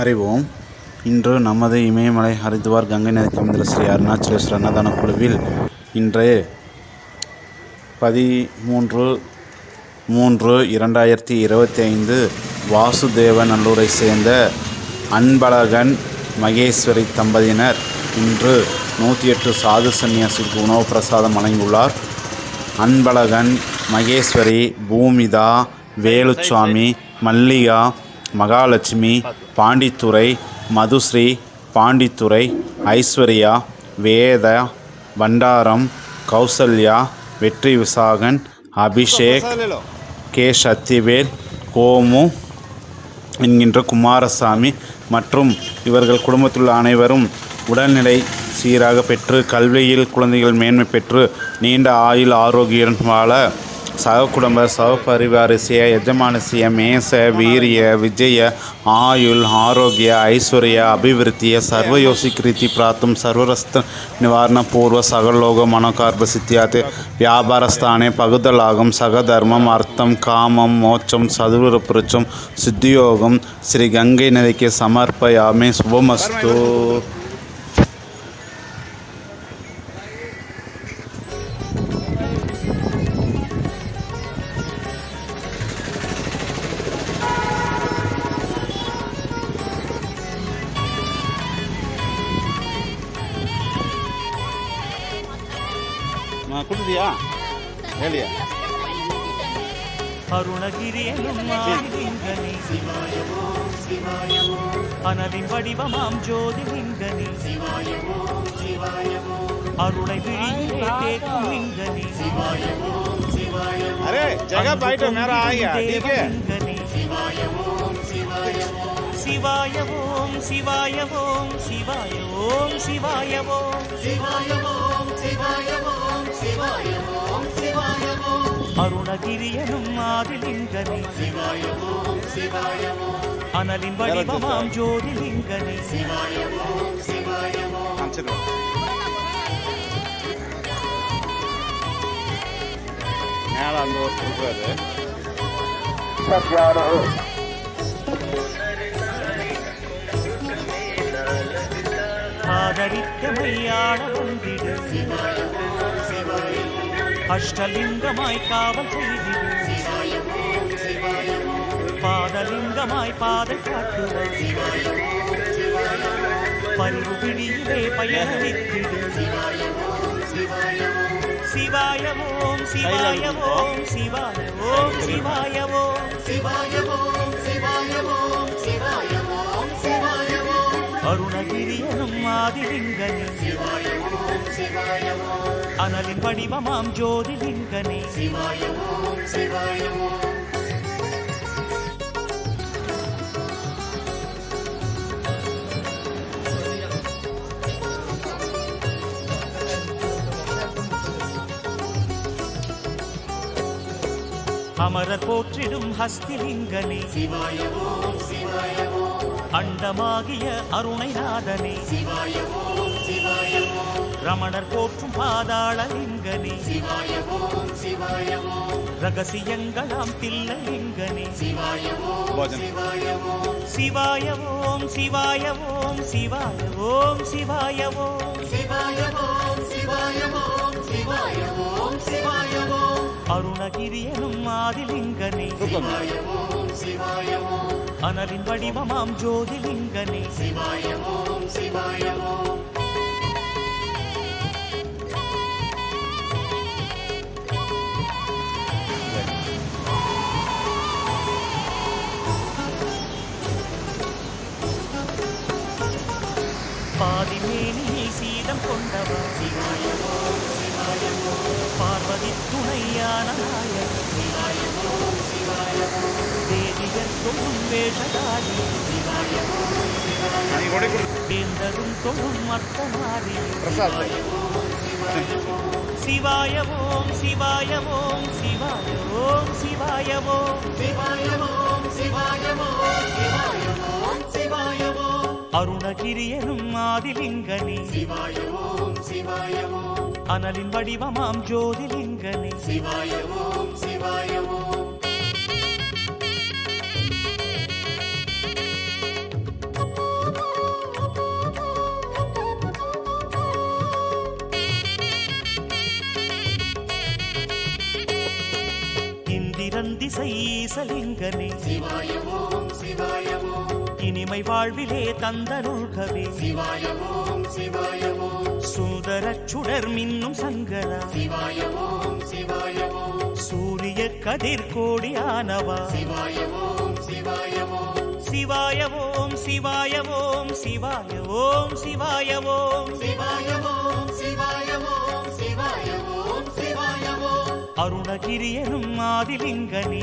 அறிவோம். இன்று நமது இமயமலை ஹரித்வார் கங்கை நதி அமைந்துள்ள ஸ்ரீ அருணாச்சலேஸ்வரர் அன்னதான குழுவில் இன்று பதிமூன்று மூன்று இரண்டாயிரத்தி இருபத்தி ஐந்து வாசுதேவநல்லூரை சேர்ந்த அன்பழகன் மகேஸ்வரி தம்பதியினர் இன்று நூற்றி எட்டு சாது சன்னியாசிக்கு உணவு பிரசாதம் வழங்கியுள்ளார். அன்பழகன் மகேஸ்வரி பூமிதா வேலுச்சாமி மல்லிகா மகாலட்சுமி பாண்டித்துரை மதுஸ்ரீ பாண்டித்துரை ஐஸ்வர்யா வேதா பண்டாரம் கௌசல்யா வெற்றி விசாகன் அபிஷேக் கே. சத்திவேல் கோமு என்கின்ற குமாரசாமி மற்றும் இவர்கள் குடும்பத்தில் உள்ள அனைவரும் உடல்நிலை சீராக பெற்று கல்வியில் குழந்தைகள் மேன்மை பெற்று நீண்ட ஆயுள் ஆரோக்கியம் வாழ சகக்குடும்ப சகப்பரிவாரிசிய எஜமானசிய மேச வீரிய விஜய ஆயுள் ஆரோக்கிய ஐஸ்வர்ய அபிவிருத்திய சர்வயோசி கிருத்தி பிராத்தும் சர்வரஸ்த நிவாரண பூர்வ சகலோக மனோகார்ப சித்தியாத்து வியாபாரஸ்தானே பகுதலாகும் சகதர்மம் அர்த்தம் காமம் மோட்சம் சதுரபுருச்சம் சித்தியோகம் ஸ்ரீ கங்கை நதிக்கு சமர்ப்பயாமே சுபமஸ்து. குழுதியா வேலையா அருணகிரியனும் அனலின் வடிவமாம் ஜோதி லிங்கனி அருளை விழியிலே கேட்கும் லிங்கனி. அரே ஜெக பைட்ட மேரா ஆயா ठीक சிவாய ஓம் சிவாய ஓம் சிவாய ஓம் சிவாய ஓம் சிவாய ஓம் சிவாய ஓம் அருணகிரியனும் ஆதிலிங்கனே அனலின் வடிவமாம் ஜோதிலிங்கனே. மேல அந்த ஒரு கொடுக்குறாரு. ஆதரித்த மையாட வந்திடு. அஷ்டலிங்கமாய் காவல் செய்திடு. பாதலிங்கமாய் பாதை காட்டுவார் பரிவு பிடியிலே பயணித்திடு சிவாய ஓம் சிவாய ஓம் சிவாய ஓம் சிவாய ஓம் அருணகிரியனும் ஆதிலிங்கனே அனலின் வடிவமாம் ஜோதிலிங்கனே. அமரர் போற்றிடும் ஹஸ்திலிங்கனே. அண்டமாகிய அருணைநாதனே. ரமணர் போற்றும் பாதாளலிங்கனே ரகசியங்களாம் தில்லலிங்கனே போஜன். சிவாய ஓம் சிவாய ஓம் சிவாய ஓம் சிவாய ஓம் அருணகிரியனும் ஆதிலிங்கனே அனலின் வடிவமாம் ஜோதிலிங்கனே பாதிமேனியில் சீதம் கொண்டவா சிவாய ஓம் நாயகன் தேவியர் தொழும் வேஷதாரி நீ கொடை கொடு வேந்தரும் தொழும் அர்த்தநாரி பிரசாத் சிவாய ஓம் சிவாய ஓம் சிவாய ஓம் சிவாய ஓம் அருணகிரியனும் ஆதிலிங்கனே. அனலின் வடிவமாம் ஜோதிலிங்கனே. சிவாயவோம் சிவாயவோம். இந்திரன் திசை ஈசலிங்கனே. சிவாயவோம் சிவாயவோம். இனிமை வாழ்விலே தந்தருள்கவே சுந்தரச் சுடர் மின்னும் சங்கரா. சூரிய கதிர் கோடியானவா. சிவாய ஓம் சிவாய ஓம் சிவாய ஓம் சிவாய ஓம் அருணகிரியனும் ஆதிலிங்கனே.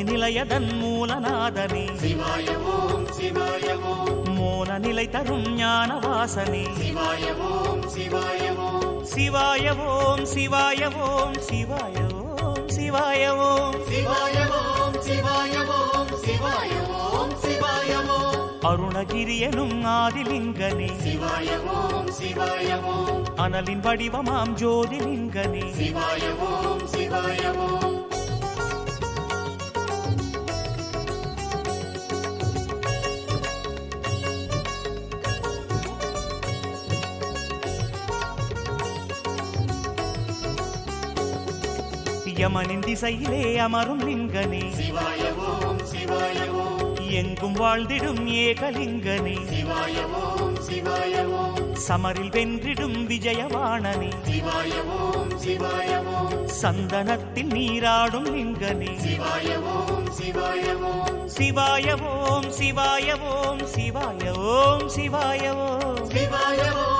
முக்தி நிலையதன் மூலநாதனே. மோன நிலை தரும் ஞான வாசனே சிவாய ஓம் சிவாய ஓம் சிவாய ஓம் சிவாய ஓம் அருணகிரியனும் ஆதிலிங்கனே. அனலின் வடிவமாம் ஜோதிலிங்கனே. யமனின் திசையிலே அமரும் லிங்கனே. எங்கும் வாழ்ந்திடும் ஏகலிங்கனே. சமரில் வென்றிடும் விஜயவாணனே. சந்தனத்தில் நீராடும் லிங்கனே. சிவாய ஓம் சிவாய ஓம் சிவாய ஓம் சிவாய ஓம்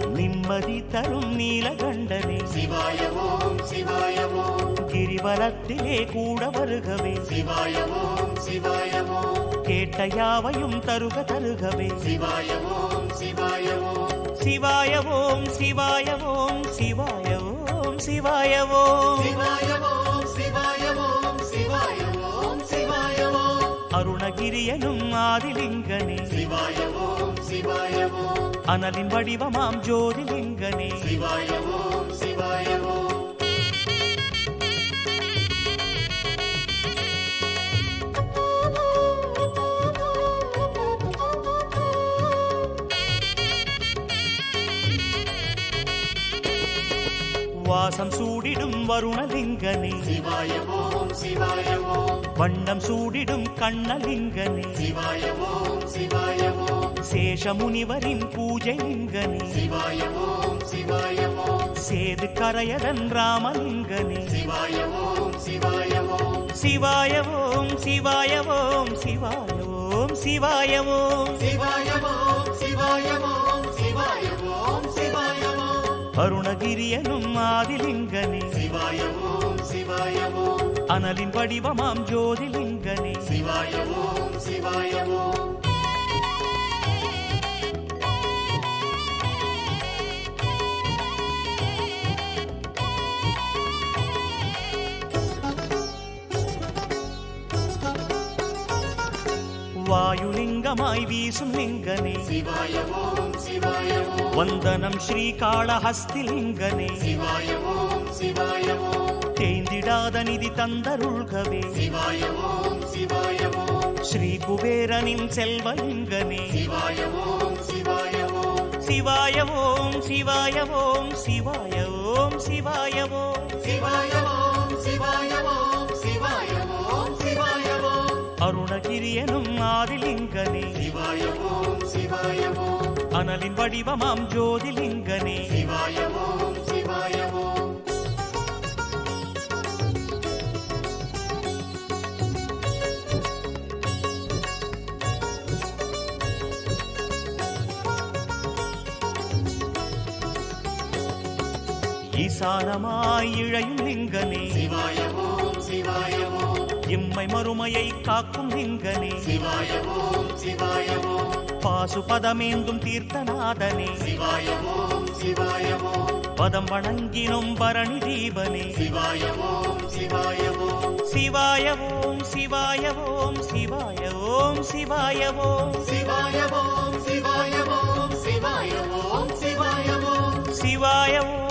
நிம்மதி தரும் நீலகண்டனே. கிரிவலத்திலே கூட வருகவே. கேட்ட யாவையும் தருக தருகவே. சிவாய ஓம் சிவாய ஓம் சிவாய ஓம் சிவாய அருணகிரியனும் ஆதிலிங்கனே. அனலின் வடிவமாம் ஜோதிலிங்கனே. வாசம் சூடிடும் வருணலிங்கனே. வண்ணம் சூடிடும் கண்ணலிங்கனே. சேஷமுனிவரின் பூஜை லிங்கனே சேது கரையரன் ராமலிங்கனே. சிவாய ஓம் சிவாய ஓம் சிவாய ஓம் சிவாய ஓம் அருணகிரியனும் ஆதிலிங்கனே. அனலின் வடிவமாம் ஜோதிலிங்கனே. வாயுலிங்கமாய் வீசும் லிங்கனே. வந்தனம் ஸ்ரீகாளஹஸ்திலிங்கனே. தேய்ந்திடாத நிதி தந்தருள்கவே. ஸ்ரீ குபேரனின் செல்வலிங்கனே. சிவாய ஓம் சிவாய ஓம் சிவாய ஓம் சிவாய ஓம். அருணகிரியனும் ஆதிலிங்கனே அனலின் வடிவமாம் ஜோதிலிங்கனே. ஈசானமாய் இழையும் லிங்கனே இம்மை மறுமையை காக்கும் லிங்கனே பாசுபதமேந்தும் தீர்த்தநாதனே. பதம் வணங்கினும் பரணி தீபனே. சிவாய ஓம் சிவாய ஓம் சிவாய ஓம் சிவாய ஓம் சிவாய ஓம் சிவாய ஓம்